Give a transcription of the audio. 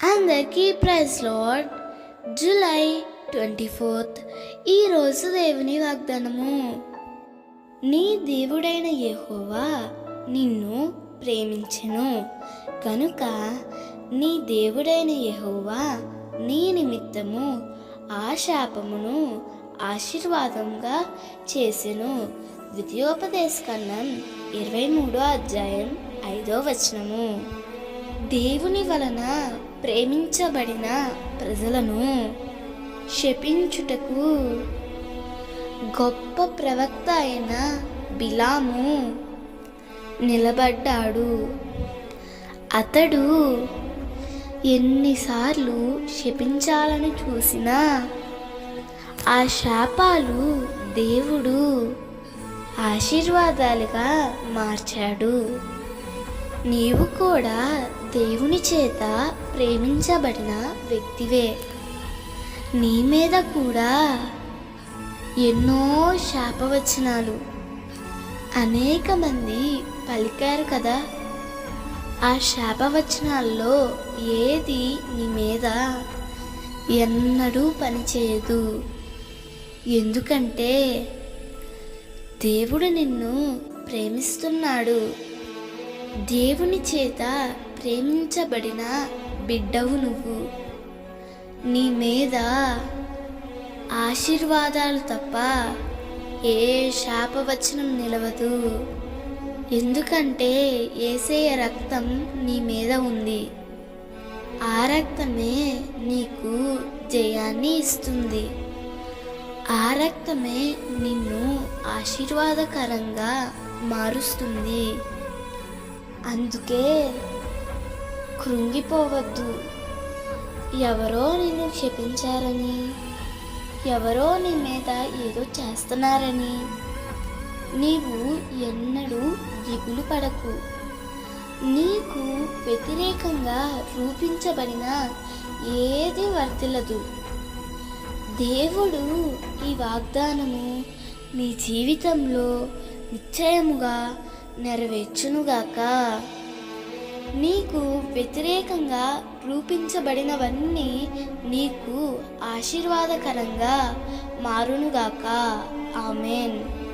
అందరికీ praise lord July twenty fourth. ఈరోజు దేవుని వాగ్దానము. నీ దేవుడైన యహోవా నిన్ను ప్రేమించెను. కనుక నీ దేవుడైన యహోవా నీ నిమిత్తము ఆ శాపమును ఆశీర్వాదంగా చేసెను. ద్వితీయోపదేశ కన్నం ఇరవై మూడో అధ్యాయం ఐదో వచనము. దేవుని వలన ప్రేమించబడిన ప్రజలను శపించుటకు గొప్ప ప్రవక్త అయిన బిలాము నిలబడ్డాడు. అతడు ఎన్నిసార్లు శపించాలని చూసినా ఆ శాపాలు దేవుడు ఆశీర్వాదాలుగా మార్చాడు. నీవు కూడా దేవుని చేత ప్రేమించబడిన వ్యక్తివే. నీ మీద కూడా ఎన్నో శాపవచనాలు. అనేక మంది పలికారు కదా. ఆ శాపవచనాల్లో ఏది నీ మీద ఎన్నడూ పనిచేయదు ఎందుకంటే దేవుడు నిన్ను ప్రేమిస్తున్నాడు. దేవుని చేత ప్రేమించబడిన బిడ్డవు నువ్వు. నీ మీద ఆశీర్వాదాలు తప్ప ఏ శాపవచనం నిలవదు. ఎందుకంటే ఏసేయ రక్తం నీ మీద ఉంది. ఆ రక్తమే నీకు జయాన్ని ఇస్తుంది. ఆ రక్తమే నిన్ను ఆశీర్వాదకరంగా మారుస్తుంది. అందుకే కృంగిపోవద్దు. ఎవరో నిన్ను క్షపించారని ఎవరో నీ మీద ఏదో చేస్తున్నారని. నీవు ఎన్నడూ దిగులు పడకు. నీకు వ్యతిరేకంగా రూపించబడిన ఏది వర్తిల్లదు. దేవుడు ఈ వాగ్దానము నీ జీవితంలో నిశ్చయముగా నెరవేర్చునుగాక. నీకు వ్యతిరేకంగా రూపించబడినవన్నీ నీకు ఆశీర్వాదకరంగా మారునుగాక. ఆమెన్.